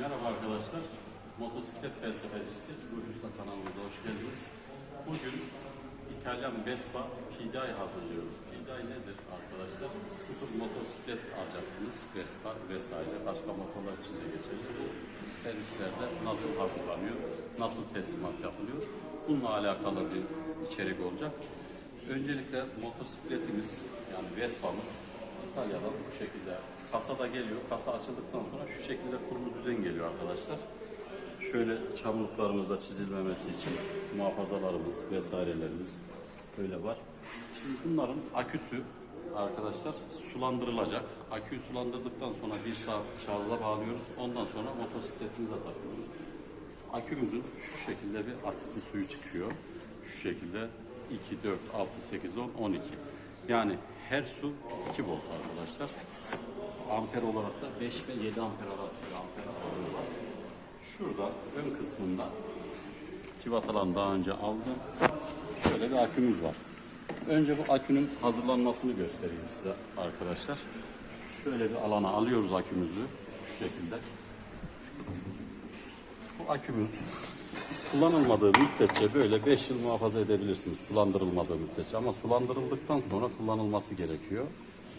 Merhaba arkadaşlar. Motosiklet felsefecisi Ruhi Usta kanalımıza hoş geldiniz. Bugün İtalyan Vespa Pida'yı hazırlıyoruz. Piday nedir arkadaşlar? Sıfır motosiklet alacaksınız. Vespa vesaire. Başka motorlar için de geçerli. Bu servislerde nasıl hazırlanıyor? Nasıl teslimat yapılıyor? Bununla alakalı bir içerik olacak. Öncelikle motosikletimiz yani Vespa'mız İtalya'dan bu şekilde kasada geliyor. Kasa açıldıktan sonra şu şekilde kurulu düzen geliyor arkadaşlar. Şöyle çamurluklarımızda çizilmemesi için muhafazalarımız vesairelerimiz böyle var. Şimdi bunların aküsü arkadaşlar sulandırılacak. Aküyü sulandırdıktan sonra bir saat şarja bağlıyoruz. Ondan sonra motosikletimize takıyoruz. Akümüzün şu şekilde bir asitli suyu çıkıyor. Şu şekilde 2, 4, 6, 8, 10, 12. Yani her su 2 volt arkadaşlar. Amper olarak da 5 ve 7 amper arası bir amper var. Şurada ön kısmında civatalarını daha önce aldım. Şöyle bir akümüz var. Önce bu akünün hazırlanmasını göstereyim size arkadaşlar. Şöyle bir alana alıyoruz akümüzü şu şekilde. Bu akümüz kullanılmadığı müddetçe böyle 5 yıl muhafaza edebilirsiniz sulandırılmadığı müddetçe ama sulandırıldıktan sonra kullanılması gerekiyor.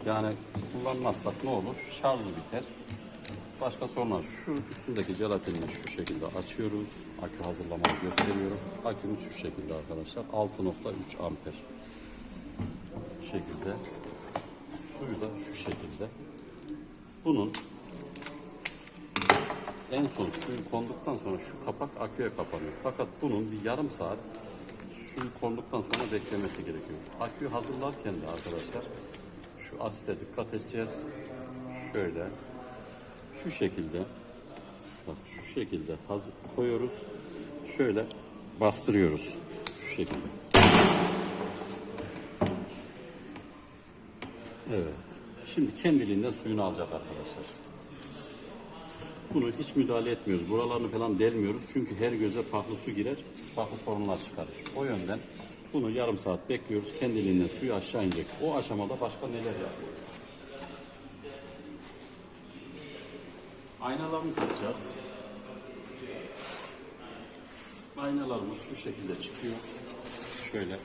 Yani kullanmazsak ne olur? Şarjı biter. Başka sorunlar şu üstündeki jelatinini şu şekilde açıyoruz. Akü hazırlamayı gösteriyorum. Akümüz şu şekilde arkadaşlar. 6.3 amper. Şekilde. Suyu da şu şekilde. Bunun en son suyu konduktan sonra şu kapak aküye kapanıyor. Fakat bunun bir yarım saat suyu konduktan sonra beklemesi gerekiyor. Aküyü hazırlarken de arkadaşlar şu asite dikkat edeceğiz. Şöyle şu şekilde bak şu şekilde hazır koyuyoruz. Şöyle bastırıyoruz. Şu şekilde. Evet. Şimdi kendiliğinden suyunu alacak arkadaşlar. Bunu hiç müdahale etmiyoruz. Buralarını falan delmiyoruz. Çünkü her göze farklı su girer, farklı sorunlar çıkarır. O yönden bunu yarım saat bekliyoruz. Kendiliğinden suyu aşağı inecek. O aşamada başka neler yapıyoruz? Aynalarını takacağız. Aynalarımız şu şekilde çıkıyor. Şöyle.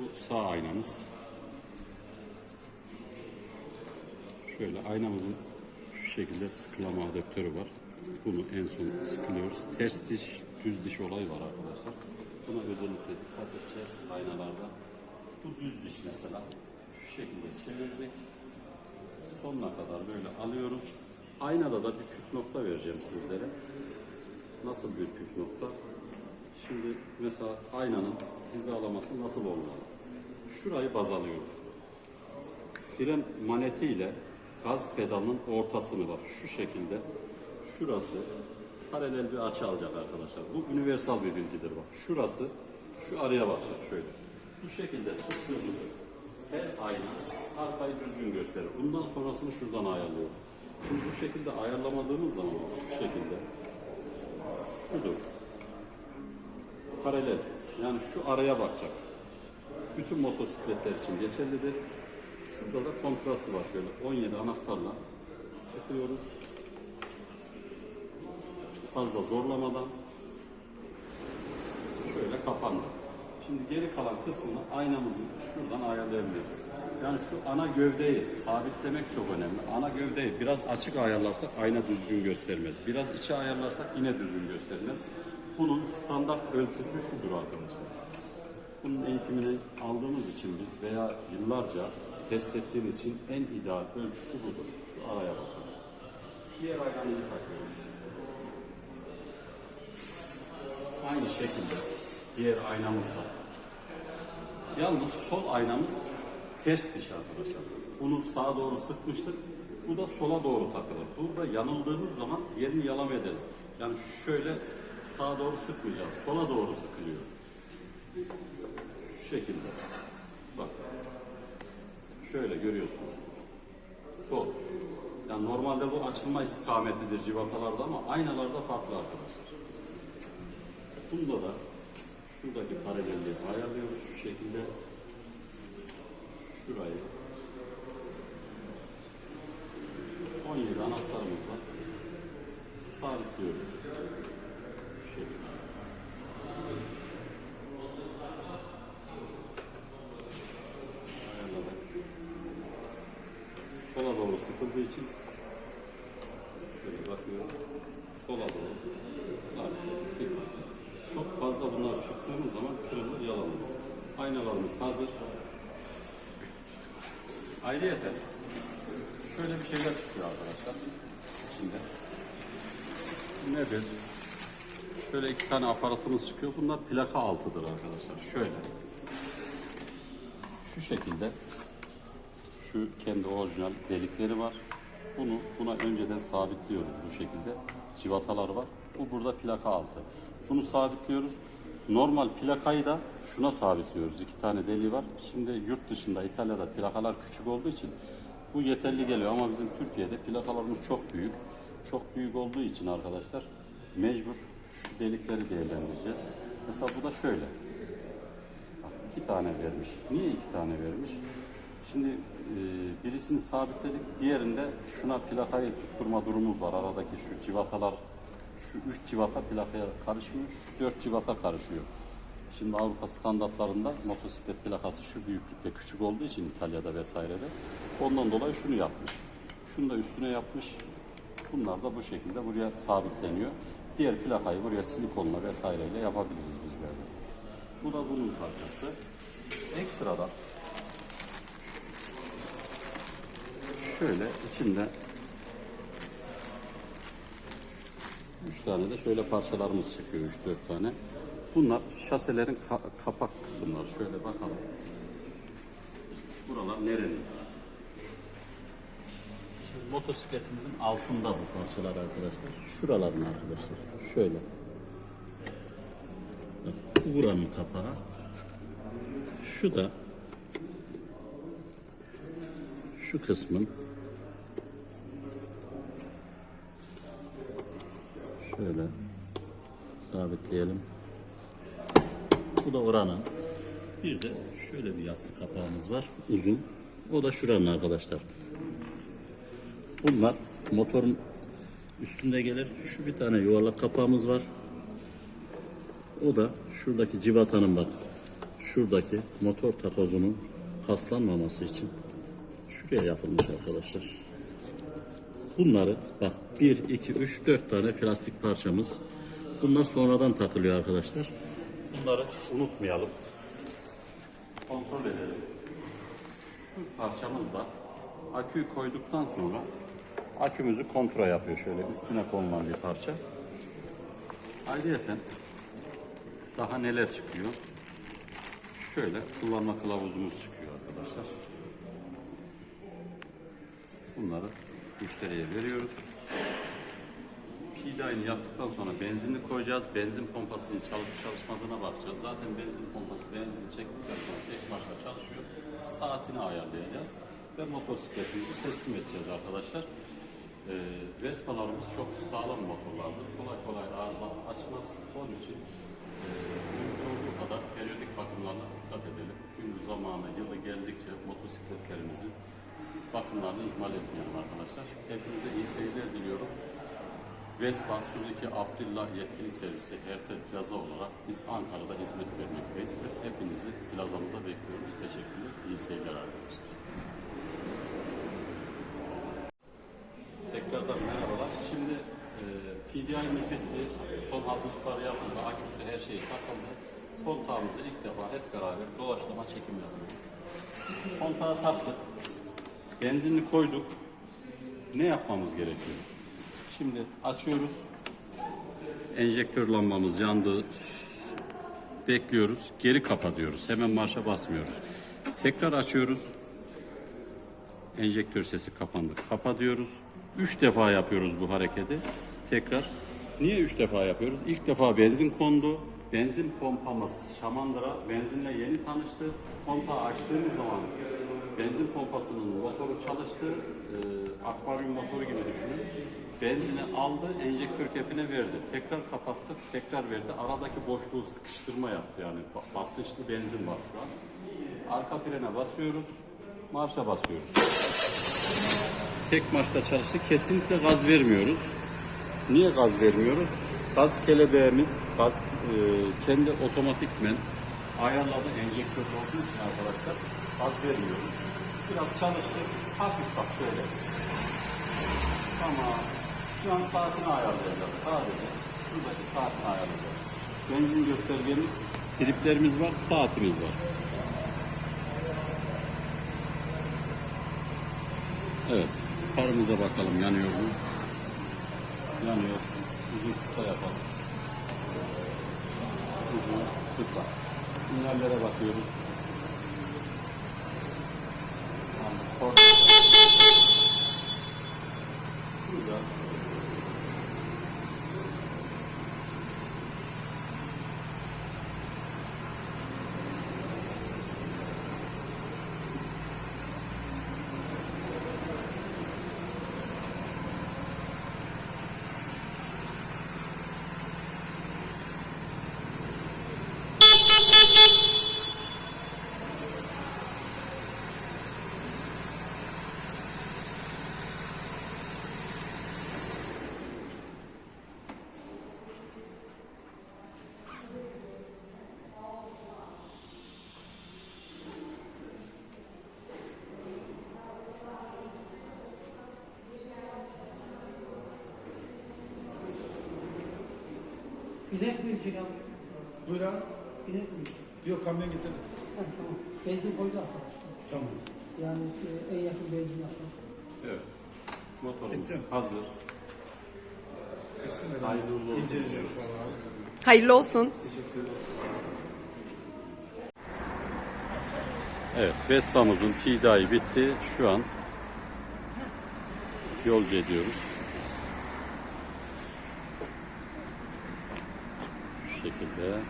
Bu sağ aynamız. Şöyle aynamızın şu şekilde sıkılama adaptörü var. Bunu en son sıkılıyoruz. Ters diş, düz diş olayı var arkadaşlar. Buna özellikle dikkat edeceğiz aynalarda. Bu düz diş mesela. Şu şekilde çevirdik. Sonuna kadar böyle alıyoruz. Aynada da bir püf nokta vereceğim sizlere. Nasıl bir püf nokta? Şimdi mesela aynanın hizalaması nasıl olmalı? Şurayı baz alıyoruz fren manetiyle gaz pedalının ortasını bak şu şekilde şurası paralel bir açı alacak arkadaşlar. Bu universal bir bilgidir bak. Şurası şu araya bakacak şöyle. Bu şekilde sıktığımız her ayna arkayı düzgün gösterir. Bundan sonrasını şuradan ayarlıyoruz. Şimdi bu şekilde ayarlamadığımız zaman şu şekilde şudur. Paralel. Yani şu araya bakacak. Bütün motosikletler için geçerlidir. Şurada da kontrası var şöyle 17 anahtarla sıkıyoruz. Fazla zorlamadan şöyle kapandı. Şimdi geri kalan kısmını aynamızı şuradan ayarlayabiliriz. Yani şu ana gövdeyi sabitlemek çok önemli. Ana gövdeyi biraz açık ayarlarsak ayna düzgün göstermez. Biraz içe ayarlarsak yine düzgün göstermez. Bunun standart ölçüsü şudur arkadaşlar. Bunun eğitimini aldığımız için biz veya yıllarca test ettiğimiz için en ideal ölçüsü budur. Şu araya bakın. Diğer aynamızı takıyoruz. Aynı şekilde diğer aynamızda. Yalnız sol aynamız ters diş arkadaşlar. Bunu sağa doğru sıkmıştık. Bu da sola doğru takılır. Burada yanıldığımız zaman yerini yalama ederiz. Yani şöyle sağa doğru sıkmayacağız. Sola doğru sıkılıyor. Şu şekilde. Bak. Şöyle görüyorsunuz. Sol. Yani normalde bu açılma istikametidir civatalarda ama aynalarda farklı arkadaşlar. Bunda da şuradaki paralelliği ayarlıyoruz şu şekilde. Şurayı 17 anahtarımız var. Sabitliyoruz. Bu şekilde. Ayarladık. Sola doğru sıkıldığı için şöyle bakıyoruz. Sola doğru sabitledik. Bunları sıktığımız zaman kırılır, yalanır. Aynalarımız hazır. Ayrıyeten şöyle bir şeyler çıkıyor arkadaşlar içinde. Nedir? Şöyle iki tane aparatımız çıkıyor. Bunlar plaka altıdır arkadaşlar. Şöyle. Şu şekilde şu kendi orijinal delikleri var. Bunu buna önceden sabitliyoruz bu şekilde. Civatalar var. Bu burada plaka altı. Bunu sabitliyoruz. Normal plakayı da şuna sabitliyoruz. İki tane deliği var. Şimdi yurt dışında İtalya'da plakalar küçük olduğu için bu yeterli geliyor ama bizim Türkiye'de plakalarımız çok büyük. Çok büyük olduğu için arkadaşlar mecbur şu delikleri değerlendireceğiz. Mesela bu da şöyle. Bak, iki tane vermiş. Niye iki tane vermiş? Şimdi e, birisini sabitledik, diğerinde şuna plakayı tutturma durumumuz var. Aradaki şu civatalar, şu üç civata plakaya karışmıyor, şu dört civata karışıyor. Şimdi Avrupa standartlarında motosiklet plakası şu büyüklükte küçük olduğu için İtalya'da vesairede ondan dolayı şunu yapmış. Şunu da üstüne yapmış. Bunlar da bu şekilde buraya sabitleniyor. Diğer plakayı buraya silikonla vesaireyle yapabiliriz bizler de. Bu da bunun parçası. Ekstradan şöyle içinde tane de şöyle parçalarımız çıkıyor. Üç dört tane. Bunlar şaselerin ka- kapak kısımları. Şöyle bakalım. Buralar nerenin? Şimdi motosikletimizin altında bu parçalar arkadaşlar. Şuraların arkadaşlar. Şöyle. Bak, bu buranın kapağı. Şu da şu kısmın şöyle sabitleyelim. Bu da oranın. Bir de şöyle bir yassı kapağımız var. Uzun. O da şuranın arkadaşlar. Bunlar motorun üstünde gelir. Şu bir tane yuvarlak kapağımız var. O da şuradaki civatanın bak. Şuradaki motor takozunun paslanmaması için şuraya yapılmış arkadaşlar. Bunları bak 1, 2, 3, 4 tane plastik parçamız. Bunlar sonradan takılıyor arkadaşlar. Bunları unutmayalım. Kontrol edelim. Şu parçamız da aküyü koyduktan sonra akümüzü kontrol yapıyor şöyle üstüne konulan bir parça. Ayrıyeten daha neler çıkıyor? Şöyle kullanma kılavuzumuz çıkıyor arkadaşlar. Bunları müşteriye veriyoruz. Pidayını yaptıktan sonra benzinli koyacağız. Benzin pompasının çalışıp çalışmadığına bakacağız. Zaten benzin pompası benzin çektikten sonra tek başına çalışıyor. Saatini ayarlayacağız ve motosikletimizi teslim edeceğiz arkadaşlar. Ee, Vespa'larımız çok sağlam motorlardır. Kolay kolay arıza açmaz. Onun için e, mümkün olduğu kadar periyodik bakımlarına dikkat edelim. Gün zamanı, yılı geldikçe motosikletlerimizin bakımlarını ihmal etmeyelim arkadaşlar. Hepinize iyi seyirler diliyorum. Vespa, Suzuki, Aprilla yetkili servisi Hertel Plaza olarak biz Ankara'da hizmet vermekteyiz ve hepinizi plazamıza bekliyoruz. Teşekkürler. İyi seyirler arkadaşlar. Tekrardan merhabalar. Şimdi e, PDI'miz bitti. Son hazırlıklar yapıldı. Aküsü her şey takıldı. Kontağımızı ilk defa hep beraber dolaşlama çekim yapıyoruz. Kontağı taktık. Benzinli koyduk. Ne yapmamız gerekiyor? Şimdi açıyoruz. Enjektör lambamız yandı. Bekliyoruz. Geri kapatıyoruz. Hemen marşa basmıyoruz. Tekrar açıyoruz. Enjektör sesi kapandı. Kapatıyoruz. Üç defa yapıyoruz bu hareketi. Tekrar. Niye üç defa yapıyoruz? İlk defa benzin kondu. Benzin pompamız Şamandıra benzinle yeni tanıştı. Kontağı açtığımız zaman benzin pompasının motoru çalıştı. Ee, akvaryum motoru gibi düşünün. Benzini aldı, enjektör kepine verdi. Tekrar kapattık, tekrar verdi. Aradaki boşluğu sıkıştırma yaptı yani. Ba- Basınçlı benzin var şu an. Arka frene basıyoruz, marşa basıyoruz. tek maçta çalıştı. Kesinlikle gaz vermiyoruz. Niye gaz vermiyoruz? Gaz kelebeğimiz, gaz e, kendi otomatikmen ayarladı enjektör olduğu için arkadaşlar gaz vermiyoruz. Biraz çalıştık. Hafif bak şöyle. Tamam. Şu an saatini ayarlayacağız. Sadece şuradaki saatini ayarlayacağız. Benzin göstergemiz, triplerimiz var, saatimiz var. Evet. Farımıza bakalım yanıyor mu? Yanıyor. Uzun kısa yapalım. Uzun kısa. Sinyallere bakıyoruz. İnek mi Cihan? Buyur abi. İnek mi? Yok kamyon getirdim. Ha, tamam. Benzin koydu arkadaşlar. Tamam. Yani e, en yakın benzin yapar. Evet. Motorumuz Bitti. hazır. Bismillah. Hayırlı uğurlu olsun İnceleyeceğim sonra abi. Hayırlı olsun. Teşekkür ederiz. Evet, Vespa'mızın pidayı bitti. Şu an yolcu ediyoruz. Şekilde.